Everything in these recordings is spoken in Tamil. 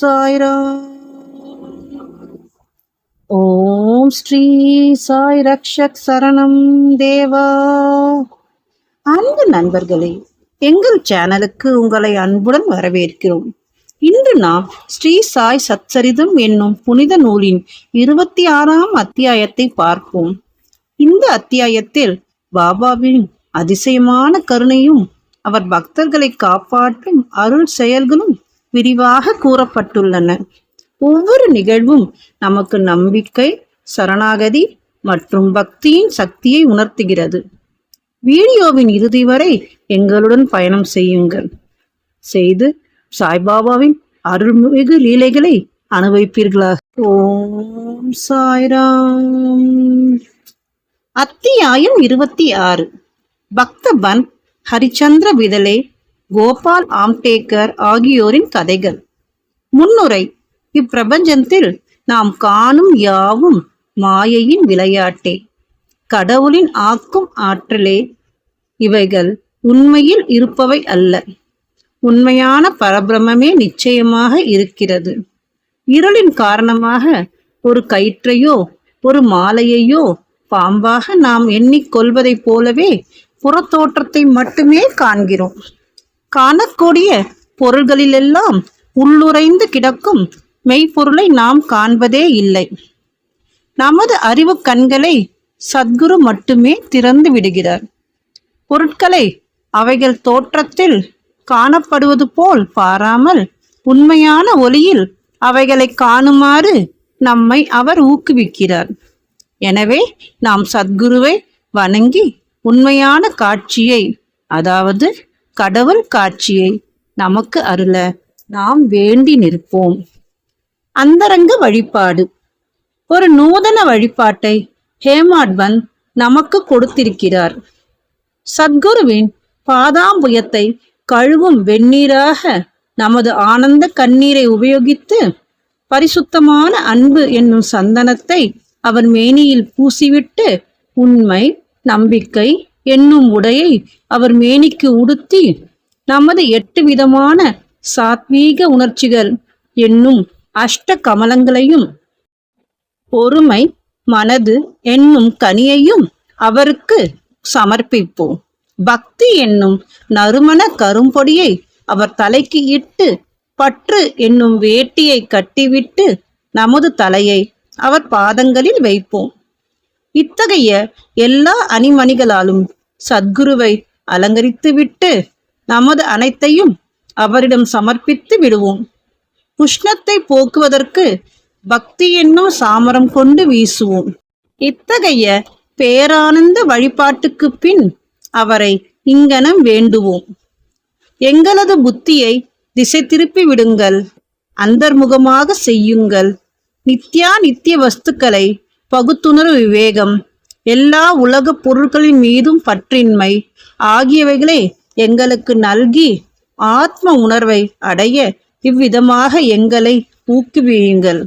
சாய்ராம். ஓம் ஸ்ரீ சாய் ரக்ஷக் சரணம் தேவா. அன்பு நண்பர்களே எங்கள் சேனலுக்கு உங்களை அன்புடன் வரவேற்கிறோம். இன்று நாம் ஸ்ரீ சாய் சச்சரிதம் என்னும் புனித நூலின் இருபத்தி ஆறாம் அத்தியாயத்தை பார்ப்போம். இந்த அத்தியாயத்தில் பாபாவின் அதிசயமான கருணையும் அவர் பக்தர்களை காப்பாற்றும் அருள் செயல்களும் விரிவாக கூறப்பட்டுள்ளன. ஒவ்வொரு நிகழ்வும் நமக்கு நம்பிக்கை சரணாகதி மற்றும் பக்தியின் சக்தியை உணர்த்துகிறது. வீடியோவின் இறுதி வரை எங்களுடன் பயணம் செய்யுங்கள். செய்து சாய்பாபாவின் அருள்மிகு லீலைகளை அனுபவிப்பீர்களாக. ஓம் சாய்ராம். அத்தியாயம் இருபத்தி ஆறு. பக்தபன் ஹரிச்சந்திர விதலே கோபால் ஆம்டேக்கர் ஆகியோரின் கதைகள். முன்னுரை இப்பிரபஞ்சத்தில் நாம் காணும் யாவும் மாயையின் விளையாட்டே. கடவுளின் ஆக்கும் ஆற்றலே. இவைகள் உண்மையில் இருப்பவை அல்ல. உண்மையான பரபிரமே நிச்சயமாக இருக்கிறது. இருளின் காரணமாக ஒரு கயிற்றையோ ஒரு மாலையையோ பாம்பாக நாம் எண்ணிக்கொள்வதைப் போலவே புறத்தோற்றத்தை மட்டுமே காண்கிறோம். காணக்கூடிய பொருள்களிலெல்லாம் உள்ளுரைந்து கிடக்கும் மெய்ப்பொருளை நாம் காண்பதே இல்லை. நமது அறிவு கண்களை சத்குரு மட்டுமே திறந்து விடுகிறார். பொருட்களை அவைகள் தோற்றத்தில் காணப்படுவது போல் பாராமல் உண்மையான ஒளியில் அவைகளை காணுமாறு நம்மை அவர் ஊக்குவிக்கிறார். எனவே நாம் சத்குருவை வணங்கி உண்மையான காட்சியை அதாவது கடவுள் காட்சியை நமக்கு அருள நாம் வேண்டி நிற்போம். அந்தரங்க வழிபாடு. ஒரு நூதன வழிபாட்டை ஹேமாட்வன் நமக்கு கொடுத்திருக்கிறார். சத்குருவின் பாதாம்புயத்தை கழுவும் வெந்நீராக நமது ஆனந்த கண்ணீரை உபயோகித்து பரிசுத்தமான அன்பு என்னும் சந்தனத்தை அவர் மேனியில் பூசிவிட்டு உண்மை நம்பிக்கை என்னும் உடையை அவர் மேனிக்கு உடுத்தி நமது எட்டு விதமான சாத்வீக உணர்ச்சிகள் என்னும் அஷ்ட கமலங்களையும் பொறுமை மனது என்னும் கனியையும் அவருக்கு சமர்ப்பிப்போம். பக்தி என்னும் நறுமண கரும்பொடியை அவர் தலைக்கு இட்டு பற்று என்னும் வேட்டியை கட்டிவிட்டு நமது தலையை அவர் பாதங்களில் வைப்போம். இத்தகைய எல்லா அணிமணிகளாலும் சத்குருவை அலங்கரித்துவிட்டு நமது அனைத்தையும் அவரிடம் சமர்ப்பித்து விடுவோம். உஷ்ணத்தை போக்குவதற்கு பக்தி என்னும் சாமரம் கொண்டு வீசுவோம். இத்தகைய பேரானந்த வழிபாட்டுக்கு பின் அவரை இங்கனம் வேண்டுவோம். எங்களது புத்தியை திசை திருப்பி விடுங்கள். அந்தர்முகமாக செய்யுங்கள். நித்யா நித்திய வஸ்துக்களை பகுத்துணர்வு விவேகம். எல்லா உலக பொருட்களின் மீதும் பற்றின்மை. ஆகியவைகளை எங்களுக்கு நல்கி ஆத்ம உணர்வை அடைய இவ்விதமாக எங்களை ஊக்குவியுங்கள்.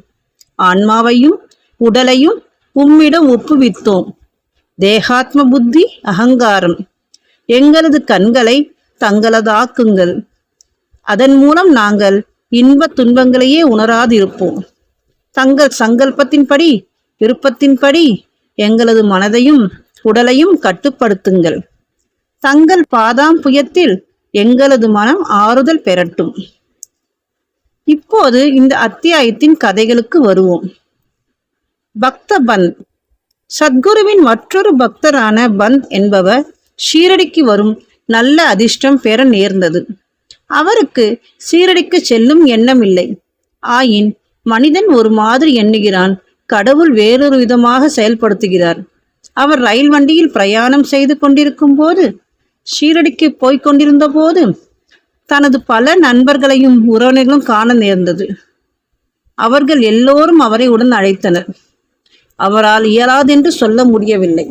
ஆன்மாவையும் உடலையும் உம்மிடம் ஒப்புவித்தோம். தேகாத்ம புத்தி அகங்காரம். எங்களது கண்களை தங்களதாக்குங்கள். அதன் மூலம் நாங்கள் இன்ப துன்பங்களையே உணராதிருப்போம். தங்கள் சங்கல்பத்தின்படி விருப்பத்தின்படி எங்களது மனதையும் உடலையும் கட்டுப்படுத்துங்கள். தங்கள் பாதாம் புயத்தில் எங்களது மனம் ஆறுதல் பெறட்டும். இப்போது இந்த அத்தியாயத்தின் கதைகளுக்கு வருவோம். பக்த பந்த் சத்குருவின் மற்றொரு பக்தரான பந்த் என்பவர் ஷீரடிக்கு வரும் நல்ல அதிர்ஷ்டம் பெற நேர்ந்தது. அவருக்கு சீரடிக்கு செல்லும் எண்ணம் இல்லை ஆயின் மனிதன் ஒரு மாதிரி எண்ணுகிறான். கடவுள் வேறொரு விதமாக செயல்படுத்துகிறார். அவர் ரயில் வண்டியில் பிரயாணம் செய்து கொண்டிருக்கும் போது ஷீரடிக்கு போய்க் கொண்டிருந்த போது தனது பல நண்பர்களையும் உறவினர்களும் காண நேர்ந்தது. அவர்கள் எல்லோரும் அவரை உடன் அழைத்தனர். அவரால் இயலாதென்று சொல்ல முடியவில்லை.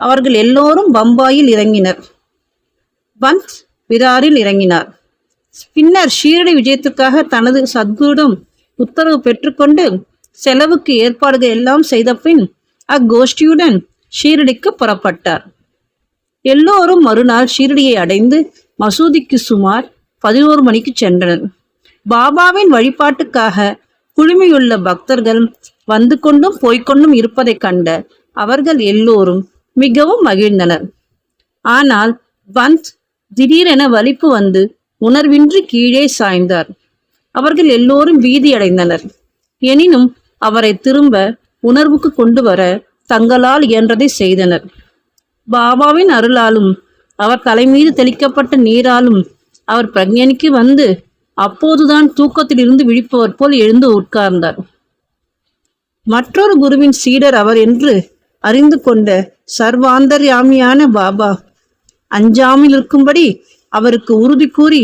அவர்கள் எல்லோரும் பம்பாயில் இறங்கினர். பந்த் விராரில் இறங்கினார். பின்னர் ஷீரடி விஜயத்துக்காக தனது சத்குருடம் உத்தரவு பெற்றுக்கொண்டு செலவுக்கு ஏற்பாடுகள் எல்லாம் செய்த பின் அக்கோஷ்டியுடன் ஷீரடிக்கு புறப்பட்டார். எல்லோரும் மறுநாள் ஷீரடியை அடைந்து மசூதிக்கு சுமார் பதினோரு மணிக்கு சென்றனர். பாபாவின் வழிபாட்டுக்காக குழுமியுள்ள பக்தர்கள் வந்து கொண்டும் போய்கொண்டும் இருப்பதைக் கண்ட அவர்கள் எல்லோரும் மிகவும் மகிழ்ந்தனர். ஆனால் பந்த் திடீரென வலிப்பு வந்து உணர்வின்றி கீழே சாய்ந்தார். அவர்கள் எல்லோரும் பீதியடைந்தனர். எனினும் அவரை திரும்ப உணர்வுக்கு கொண்டு வர தங்களால் இயன்றதை செய்தனர். பாபாவின் அருளாலும் அவர் தலைமீது தெளிக்கப்பட்ட நீராலும் அவர் பிரஜனிக்கு வந்து அப்போதுதான் தூக்கத்திலிருந்து விழிப்பவர் போல் எழுந்து உட்கார்ந்தார். மற்றொரு குருவின் சீடர் அவர் என்று அறிந்து கொண்ட சர்வாந்தர்யாமியான பாபா அஞ்சாமில் இருக்கும்படி அவருக்கு உறுதி கூறி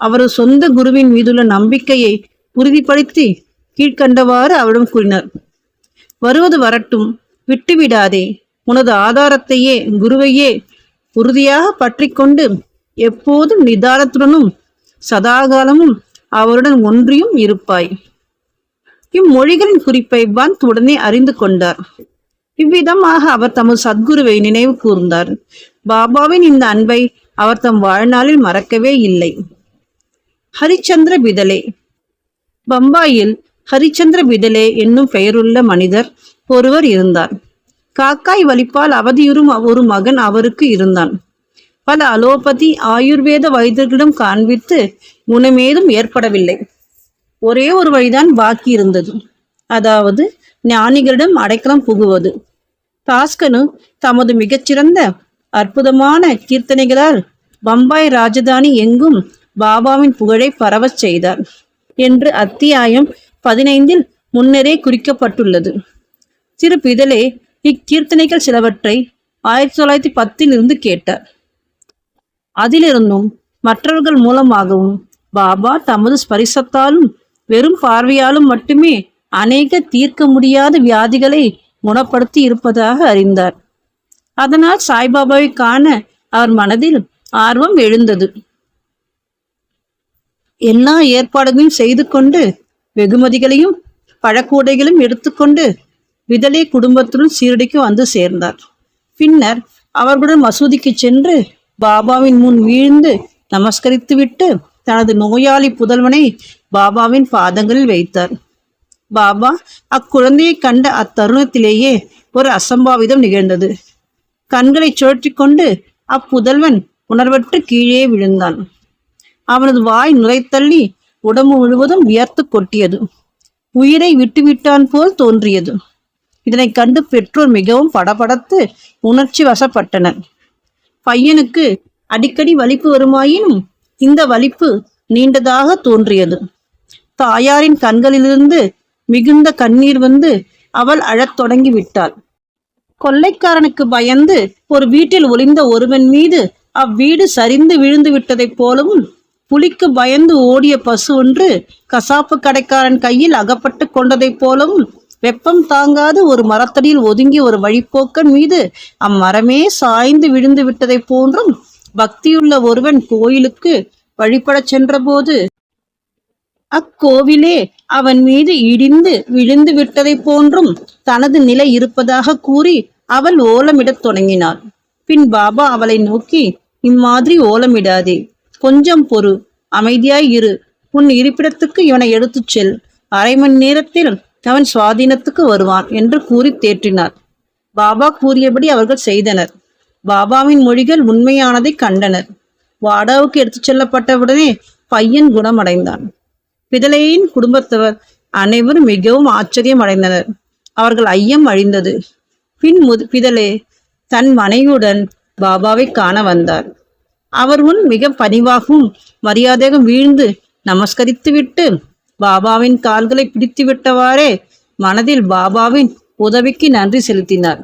அவரது சொந்த குருவின் மீதுள்ள நம்பிக்கையை உறுதிப்படுத்தி கீழ்க்கண்டவாறு அவரிடம் கூறினார். வருவது வரட்டும் விட்டுவிடாதே. உனது ஆதாரத்தையே குருவையே உறுதியாக பற்றி கொண்டு எப்போதும் நிதானத்துடனும் சதாகாலமும் அவருடன் ஒன்றியும் இருப்பாய். இம்மொழிகளின் குறிப்பை பந்த் உடனே அறிந்து கொண்டார். இவ்விதமாக அவர் தமது சத்குருவை நினைவு கூர்ந்தார். பாபாவின் இந்த அன்பை அவர் தம் வாழ்நாளில் மறக்கவே இல்லை. ஹரிச்சந்திர பிதலே பம்பாயில் ஹரிச்சந்திர விடலே என்னும் பெயருள்ள மனிதர் ஒருவர் இருந்தார். காக்காய் வலிப்பால் அவதியுறும் ஒரு மகன் அவருக்கு இருந்தான். பல அலோபதி ஆயுர்வேத வைத்தியர்களிடம் காண்பித்து குணமேதும் ஏற்படவில்லை. ஒரே ஒரு வழிதான் பாக்கி இருந்தது. அதாவது ஞானிகளிடம் அடைக்கலம் புகுவது. தாஸ்கனு தமது மிகச்சிறந்த அற்புதமான கீர்த்தனைகளால் பம்பாய் ராஜதானி எங்கும் பாபாவின் புகழை பரவச் செய்தார் என்று அத்தியாயம் பதினைந்தில் முன்னரே குறிக்கப்பட்டுள்ளது. திரு பிதலே இக்கீர்த்தனைகள் சிலவற்றை ஆயிரத்தி தொள்ளாயிரத்தி பத்தில் இருந்து கேட்டார். அதிலிருந்தும் மற்றவர்கள் மூலமாகவும் பாபா தமது ஸ்பரிசத்தாலும் வெறும் பார்வையாலும் மட்டுமே அநேக தீர்க்க முடியாத வியாதிகளை குணப்படுத்தி இருப்பதாக அறிந்தார். அதனால் சாய்பாபாவை காண அவர் மனதில் ஆர்வம் எழுந்தது. எல்லா ஏற்பாடுகளையும் செய்து கொண்டு வெகுமதிகளையும் பழக்கூடைகளும் எடுத்துக்கொண்டு விதலே குடும்பத்துடன் சீரடிக்கு வந்து சேர்ந்தார். பின்னர் அவர்களுடன் மசூதிக்கு சென்று பாபாவின் முன் வீழ்ந்து நமஸ்கரித்துவிட்டு தனது நோயாளி புதல்வனை பாபாவின் பாதங்களில் வைத்தார். பாபா அக்குழந்தையை கண்ட அத்தருணத்திலேயே ஒரு அசம்பாவிதம் நிகழ்ந்தது. கண்களை சுழற்றி கொண்டு அப்புதல்வன் உணர்வற்று கீழே விழுந்தான். அவனது வாய் நுரைத்தள்ளி உடம்பு முழுவதும் வியர்த்து கொட்டியது. உயிரை விட்டுவிட்டான் போல் தோன்றியது. இதனை கண்டு பெற்றோர் மிகவும் படபடத்து உணர்ச்சி வசப்பட்டனர். பையனுக்கு அடிக்கடி வலிப்பு வருமாயினும் இந்த வலிப்பு நீண்டதாக தோன்றியது. தாயாரின் கண்களிலிருந்து மிகுந்த கண்ணீர் வந்து அவள் அழத் தொடங்கி விட்டாள். கொள்ளைக்காரனுக்கு பயந்து ஒரு வீட்டில் ஒளிந்த ஒருவன் மீது அவ்வீடு சரிந்து விழுந்து விட்டதைப் போலவும் புலிக்கு பயந்து ஓடிய பசு ஒன்று கசாப்பு கடைக்காரன் கையில் அகப்பட்டு கொண்டதைப் போலவும் வெப்பம் தாங்காது ஒரு மரத்தடியில் ஒதுங்கி ஒரு வழிப்போக்கன் மீது அம்மரமே சாய்ந்து விழுந்து விட்டதைப் போன்றும் பக்தியுள்ள ஒருவன் கோயிலுக்கு வழிபடச் சென்றபோது அக்கோவிலே அவன் மீது இடிந்து விழுந்து விட்டதைப் போன்றும் தனது நிலை இருப்பதாக கூறி அவள் ஓலமிடத் தொடங்கினாள். பின் பாபா அவளை நோக்கி இம்மாதிரி ஓலமிடாதே கொஞ்சம் பொறு. அமைதியாய் இரு. உன் இருப்பிடத்துக்கு இவனை எடுத்துச் செல். அரை மணி நேரத்தில் அவன் சுவாதீனத்துக்கு வருவான் என்று கூறி தேற்றினார். பாபா கூறியபடி அவர்கள் செய்தனர். பாபாவின் மொழிகள் உண்மையானதை கண்டனர். வாடாவுக்கு எடுத்துச் செல்லப்பட்டவுடனே பையன் குணமடைந்தான். பிதலையின் குடும்பத்தவர் அனைவரும் மிகவும் ஆச்சரியம் அடைந்தனர் அவர்கள் ஐயம் அழிந்தது. பின் முது பிதலே தன் மனைவியுடன் பாபாவை காண வந்தார். அவர் முன் மிக பணிவாகவும் மரியாதையாகவும் வீழ்ந்து நமஸ்கரித்துவிட்டு பாபாவின் கால்களை பிடித்து விட்டவாறே மனதில் பாபாவின் உதவிக்கு நன்றி செலுத்தினார்.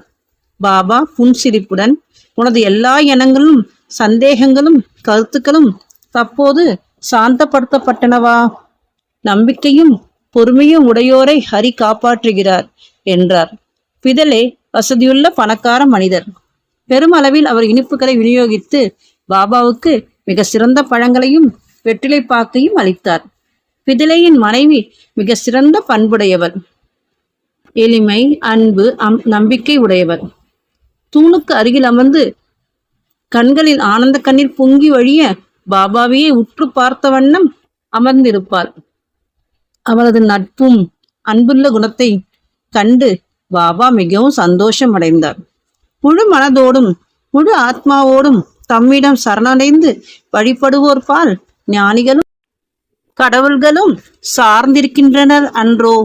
பாபா புன்சிரிப்புடன் உனது எல்லா எண்ணங்களும் சந்தேகங்களும் கருத்துக்களும் தற்போது சாந்தப்படுத்தப்பட்டனவா? நம்பிக்கையும் பொறுமையும் உடையோரை ஹரி காப்பாற்றுகிறார் என்றார். பிதலே வசதியுள்ள பணக்கார மனிதர். பெருமளவில் அவர் இனிப்புகளை விநியோகித்து பாபாவுக்கு மிக சிறந்த பழங்களையும் வெற்றிலை பாக்கையும் அளித்தார். பிதிலையின் மனைவி மிக சிறந்த பண்புடையவர் எளிமை அன்பு அம் நம்பிக்கை உடையவர் தூணுக்கு அருகில் அமர்ந்து கண்களில் ஆனந்த கண்ணீர் பொங்கி வழிய பாபாவையே உற்று பார்த்த வண்ணம் அமர்ந்திருப்பார் அவரது நட்பும் அன்புள்ள குணத்தை கண்டு பாபா மிகவும் சந்தோஷம் அடைந்தார் முழு மனதோடும் முழு ஆத்மாவோடும் தம்மிடம் சரணடைந்து வழிபடுவோர் பால் ஞானிகளும் கடவுள்களும் சார்ந்திருக்கின்றனர் அன்றோ.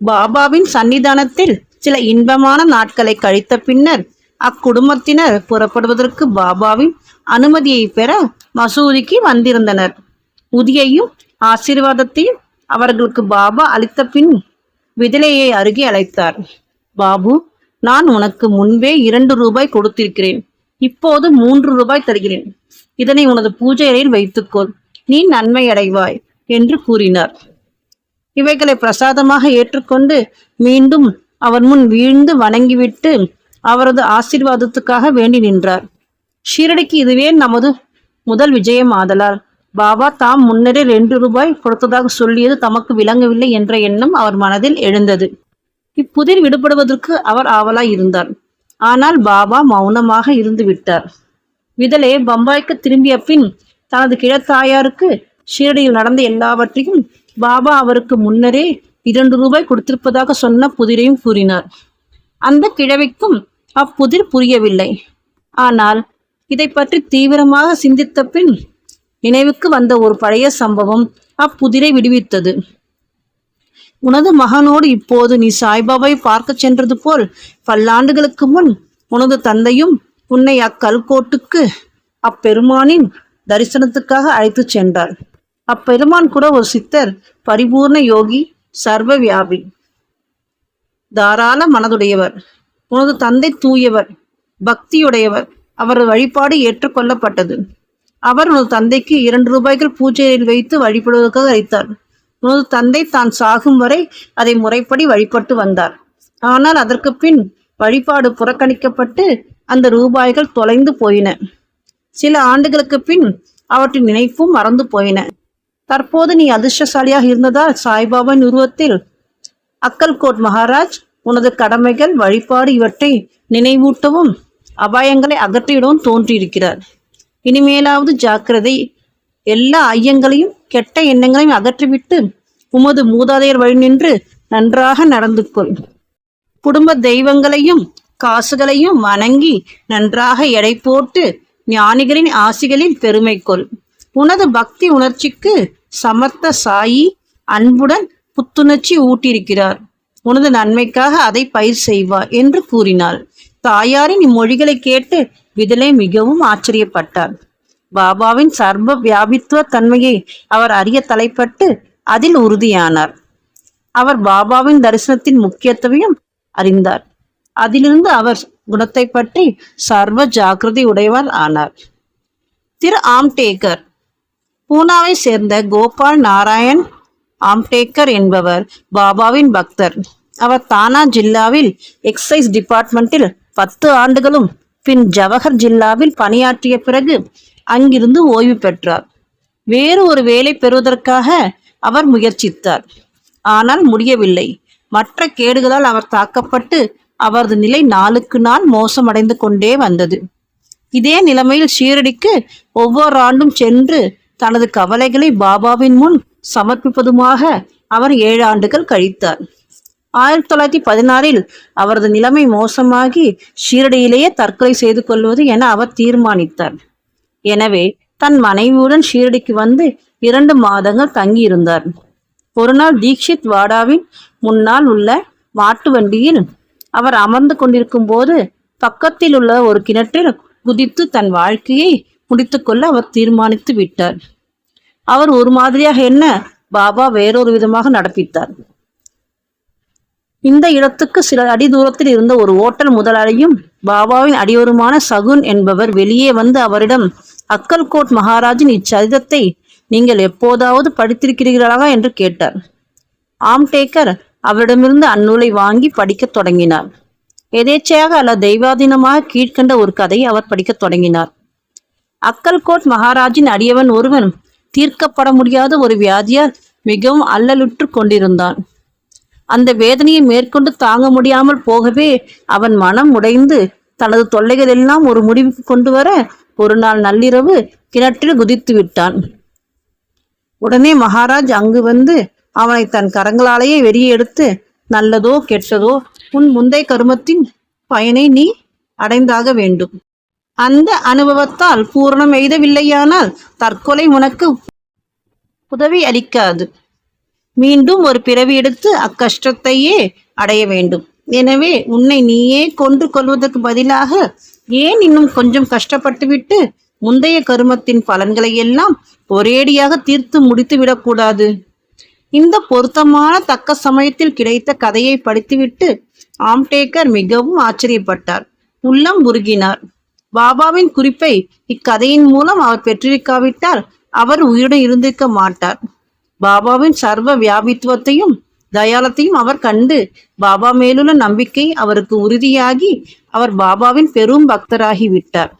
பாபாவின் சன்னிதானத்தில் சில இன்பமான நாட்களை கழித்த பின்னர் அக்குடும்பத்தினர் புறப்படுவதற்கு பாபாவின் அனுமதியை பெற மசூதிக்கு வந்திருந்தனர். உதியையும் ஆசீர்வாதத்தையும் அவர்களுக்கு பாபா அளித்த பின் விதிலையை அருகே அழைத்தார். பாபு நான் உனக்கு முன்பே இரண்டு ரூபாய் கொடுத்திருக்கிறேன். இப்போது மூன்று ரூபாய் தருகிறேன். இதனை உனது பூஜை அறையில் வைத்துக்கொள். நீ நன்மை அடைவாய் என்று கூறினார். இவைகளை பிரசாதமாக ஏற்றுக்கொண்டு மீண்டும் அவர் முன் வீழ்ந்து வணங்கிவிட்டு அவரது ஆசீர்வாதத்துக்காக வேண்டி நின்றார். ஷீரடிக்கு இதுவே நமது முதல் விஜயம் ஆதலால் பாபா தாம் முன்னரே ரெண்டு ரூபாய் கொடுத்ததாக சொல்லியது தமக்கு விளங்கவில்லை என்ற எண்ணம் அவர் மனதில் எழுந்தது. இப்புதிர் விடுபடுவதற்கு அவர் ஆவலாய் இருந்தார். ஆனால் பாபா மௌனமாக இருந்து விட்டார். விதலே பம்பாய்க்கு திரும்பிய பின் தனது கிழத்தாயாருக்கு ஷீரடியில் நடந்த எல்லாவற்றையும் பாபா அவருக்கு முன்னரே இரண்டு ரூபாய் கொடுத்திருப்பதாக சொன்ன புதிரையும் கூறினார். அந்த கிழவிக்கும் அப்புதிர் புரியவில்லை. ஆனால் இதை பற்றி தீவிரமாக சிந்தித்த பின் நினைவுக்கு வந்த ஒரு பழைய சம்பவம் அப்புதிரை விடுவித்தது. உனது மகனோடு இப்போது நீ சாய்பாபாவை பார்க்க சென்றது போல் பல்லாண்டுகளுக்கு முன் உனது தந்தையும் உன்னை அக்கல்கோட்டுக்கு அப்பெருமானின் தரிசனத்துக்காக அழைத்துச் சென்றார். அப்பெருமான் கூட ஒரு சித்தர் பரிபூர்ண யோகி சர்வ வியாபி தாராள மனதுடையவர். உனது தந்தை தூயவர் பக்தியுடையவர். அவரது வழிபாடு ஏற்றுக்கொள்ளப்பட்டது அவர் உனது தந்தைக்கு இரண்டு ரூபாய்கள் பூஜையில் வைத்து வழிபடுவதற்காக அழைத்தார் உனது தந்தை தான் சாகும் வரை அதை முறைப்படி வழிபட்டு வந்தார். ஆனால் அதற்கு பின் வழிபாடு புறக்கணிக்கப்பட்டு அந்த ரூபாய்கள் தொலைந்து போயின. சில ஆண்டுகளுக்கு பின் அவற்றின் நினைப்பும் மறந்து போயின. தற்போது நீ அதிர்ஷ்டசாலியாக இருந்ததால் சாய்பாபாவின் உருவத்தில் அக்கல்கோட் மகாராஜ் உனது கடமைகள் வழிபாடு இவற்றை நினைவூட்டவும் அபாயங்களை அகற்றிவிடவும் தோன்றியிருக்கிறார். இனிமேலாவது ஜாக்கிரதை எல்லா ஐயங்களையும் கெட்ட எண்ணங்களையும் அகற்றிவிட்டு உமது மூதாதையர் வழி நின்று நன்றாக நடந்து கொள் குடும்ப தெய்வங்களையும் காசுகளையும் வணங்கி நன்றாக எடை போட்டு ஞானிகளின் ஆசிகளில் பெருமை கொள் உனது பக்தி உணர்ச்சிக்கு சமர்த்த சாயி அன்புடன் புத்துணர்ச்சி ஊட்டியிருக்கிறார். உனது நன்மைக்காக அதை பயிர் செய்வார் என்று கூறினாள். தாயாரின் இம்மொழிகளை கேட்டு விதலை மிகவும் ஆச்சரியப்பட்டார் பாபாவின் சர்வ வியாபித்துவ தன்மையை அவர் அறிய தலைப்பட்டு அதில் உறுதியானார். அவர் பாபாவின் தரிசனத்தின் முக்கியத்துவம் அறிந்தார். அதிலிருந்து அவர் குணத்தை பற்றி சர்வ ஜாக்கிரதை உடையவர் ஆனார். திரு ஆம்டேக்கர் பூனாவை சேர்ந்த கோபால் நாராயண் ஆம்டேக்கர் என்பவர் பாபாவின் பக்தர். அவர் தானா ஜில்லாவில் எக்ஸைஸ் டிபார்ட்மெண்ட்டில் பத்து ஆண்டுகளும் பின் ஜவஹர் ஜில்லாவில் பணியாற்றிய பிறகு அங்கிருந்து ஓய்வு பெற்றார். வேறு ஒரு வேலை பெறுவதற்காக அவர் முயற்சித்தார். ஆனால் முடியவில்லை. மற்ற கேடுகளால் அவர் தாக்கப்பட்டு அவரது நிலை நாளுக்கு நாள் மோசமடைந்து கொண்டே வந்தது. இதே நிலைமையில் ஷீரடிக்கு ஒவ்வொரு ஆண்டும் சென்று தனது கவலைகளை பாபாவின் முன் சமர்ப்பிப்பதுமாக அவர் ஏழு ஆண்டுகள் கழித்தார். ஆயிரத்தி தொள்ளாயிரத்தி பதினாறில் அவரது நிலைமை மோசமாகி ஷீரடியிலேயே தற்கொலை செய்து கொள்வது என அவர் தீர்மானித்தார். எனவே தன் மனைவியுடன் ஷீரடிக்கு வந்து இரண்டு மாதங்கள் தங்கியிருந்தார். ஒரு நாள் தீக்ஷித் வாடாவின் முன்னால் உள்ள மாட்டு வண்டியில் அவர் அமர்ந்து கொண்டிருக்கும் போது பக்கத்தில் உள்ள ஒரு கிணற்றில் குதித்து தன் வாழ்க்கையை முடித்துக்கொள்ள அவர் தீர்மானித்து விட்டார். அவர் ஒரு மாதிரியாக என்ன பாபா வேறொரு விதமாக நடப்பித்தார். இந்த இடத்துக்கு சில அடி தூரத்தில் இருந்த ஒரு ஓட்டல் முதலாளியும் பாபாவின் அடியோருமான சகுன் என்பவர் வெளியே வந்து அவரிடம் அக்கல்கோட் மகாராஜின் இச்சரிதத்தை நீங்கள் எப்போதாவது படித்திருக்கிறீர்களா என்று கேட்டார். ஆம்டேக்கர் அவரிடமிருந்து அந்நூலை வாங்கி படிக்கத் தொடங்கினார். எதேச்சையாக அல்ல தெய்வாதீனமாக கீழ்கண்ட ஒரு கதையை அவர் படிக்கத் தொடங்கினார். அக்கல்கோட் மகாராஜின் அடியவன் ஒருவன் தீர்க்கப்பட முடியாத ஒரு வியாதியால் மிகவும் அல்லலுற்று கொண்டிருந்தான். அந்த வேதனையை மேற்கொண்டு தாங்க முடியாமல் போகவே அவன் மனம் உடைந்து தனது தொல்லைகள் எல்லாம் ஒரு முடிவுக்கு கொண்டு வர ஒரு நாள் நள்ளிரவு கிணற்றில் குதித்து விட்டான் உடனே மகாராஜ் அங்கு வந்து அவனை தன் கரங்களாலேயே வெளியே எடுத்து நல்லதோ கெட்டதோ உன் முந்தை கருமத்தின் பயனை நீ அடைந்தாக வேண்டும். அந்த அனுபவத்தால் பூரணம் எய்தவில்லையானால் தற்கொலை உனக்கு உதவி அளிக்காது. மீண்டும் ஒரு பிறவி எடுத்து அக்கஷ்டத்தையே அடைய வேண்டும். எனவே உன்னை நீயே கொன்று கொள்வதற்கு பதிலாக ஏன் இன்னும் கொஞ்சம் கஷ்டப்பட்டுவிட்டு முந்தைய கருமத்தின் பலன்களை எல்லாம் ஒரேடியாக தீர்த்து முடித்து விடக்கூடாது இந்த பொருத்தமான தக்க சமயத்தில் கிடைத்த கதையை படித்துவிட்டு ஆம்டேக்கர் மிகவும் ஆச்சரியப்பட்டார். உள்ளம் உருகினார். பாபாவின் குறிப்பை இக்கதையின் மூலம் அவர் பெற்றிருக்காவிட்டால் அவர் உயிருடன் இருந்திருக்க மாட்டார். பாபாவின் சர்வ வியாபித்துவத்தையும் தயாளத்தையும் அவர் கண்டு பாபா மேலுள்ள நம்பிக்கை அவருக்கு உறுதியாகி அவர் பாபாவின் பெரும் பக்தராகி விட்டார்.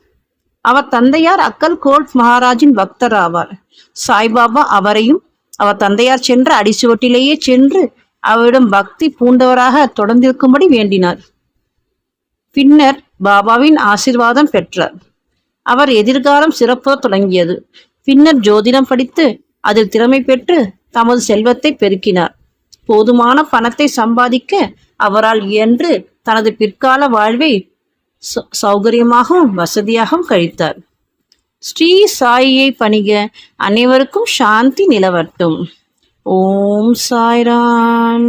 அவர் தந்தையார் அக்கல் கோல்ட் மகாராஜின் பக்தர் ஆவார் சாய்பாபா அவரையும் அவர் தந்தையார் சென்ற அடிச்சுவட்டிலேயே சென்று அவரிடம் பக்தி பூண்டவராக தொடர்ந்திருக்கும்படி வேண்டினார். பின்னர் பாபாவின் ஆசிர்வாதம் பெற்றார். அவர் எதிர்காலம் சிறப்புற தொடங்கியது. பின்னர் ஜோதிடம் படித்து அதில் திறமை பெற்று தமது செல்வத்தை பெருக்கினார். போதுமான பணத்தை சம்பாதிக்க அவரால் இயன்று தனது பிற்கால வாழ்வை சௌகரியமாகவும் வசதியாகவும் கழித்தார். ஸ்ரீ சாயியை பணிக அனைவருக்கும் சாந்தி நிலவட்டும். ஓம் சாய்ரான்